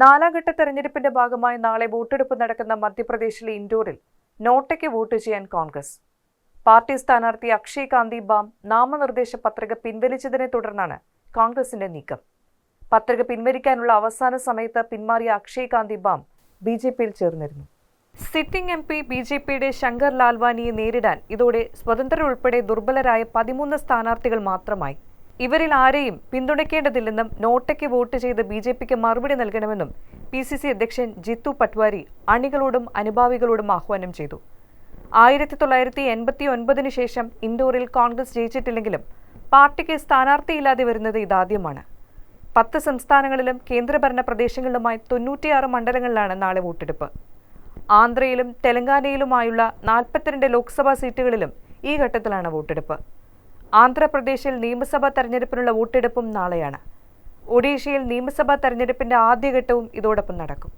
നാലാം ഘട്ട തെരഞ്ഞെടുപ്പിന്റെ ഭാഗമായി നാളെ വോട്ടെടുപ്പ് നടക്കുന്ന മധ്യപ്രദേശിലെ ഇൻഡോറിൽ നോട്ടയ്ക്ക് വോട്ട് ചെയ്യാൻ കോൺഗ്രസ്. പാർട്ടി സ്ഥാനാർത്ഥി അക്ഷയ് കാന്തി ബാം നാമനിർദ്ദേശ പത്രിക പിൻവലിച്ചതിനെ തുടർന്നാണ് കോൺഗ്രസിന്റെ നീക്കം. പത്രിക പിൻവലിക്കാനുള്ള അവസാന സമയത്ത് പിന്മാറിയ അക്ഷയ് കാന്തി ബാം ബി ജെ പിയിൽ ചേർന്നിരുന്നു. Sitting M P B J പിയുടെ ശങ്കർ ലാൽവാനിയെ നേരിടാൻ ഇതോടെ സ്വതന്ത്രരുൾപ്പെടെ ദുർബലരായ പതിമൂന്ന് സ്ഥാനാർത്ഥികൾ മാത്രമായി. ഇവരിൽ ആരെയും പിന്തുണയ്ക്കേണ്ടതില്ലെന്നും നോട്ടയ്ക്ക് വോട്ട് ചെയ്ത് ബി ജെ പിക്ക് മറുപടി നൽകണമെന്നും പി സി സി അധ്യക്ഷൻ ജിത്തു പട്വാരി അണികളോടും അനുഭാവികളോടും ആഹ്വാനം ചെയ്തു. ആയിരത്തി തൊള്ളായിരത്തി എൺപത്തി ഒൻപതിന് ശേഷം ഇൻഡോറിൽ കോൺഗ്രസ് ജയിച്ചിട്ടില്ലെങ്കിലും പാർട്ടിക്ക് സ്ഥാനാർത്ഥിയില്ലാതെ വരുന്നത് ഇതാദ്യമാണ്. പത്ത് സംസ്ഥാനങ്ങളിലും കേന്ദ്രഭരണ പ്രദേശങ്ങളിലുമായി തൊണ്ണൂറ്റിയാറ് മണ്ഡലങ്ങളിലാണ് നാളെ വോട്ടെടുപ്പ്. ആന്ധ്രയിലും തെലങ്കാനയിലുമായുള്ള നാൽപ്പത്തിരണ്ട് ലോക്സഭാ സീറ്റുകളിലും ഈ ഘട്ടത്തിലാണ് വോട്ടെടുപ്പ്. ആന്ധ്രാപ്രദേശിൽ നിയമസഭാ തെരഞ്ഞെടുപ്പിനുള്ള വോട്ടെടുപ്പും നാളെയാണ്. ഒഡീഷയിൽ നിയമസഭാ തെരഞ്ഞെടുപ്പിന്റെ ആദ്യഘട്ടവും ഇതോടൊപ്പം നടക്കും.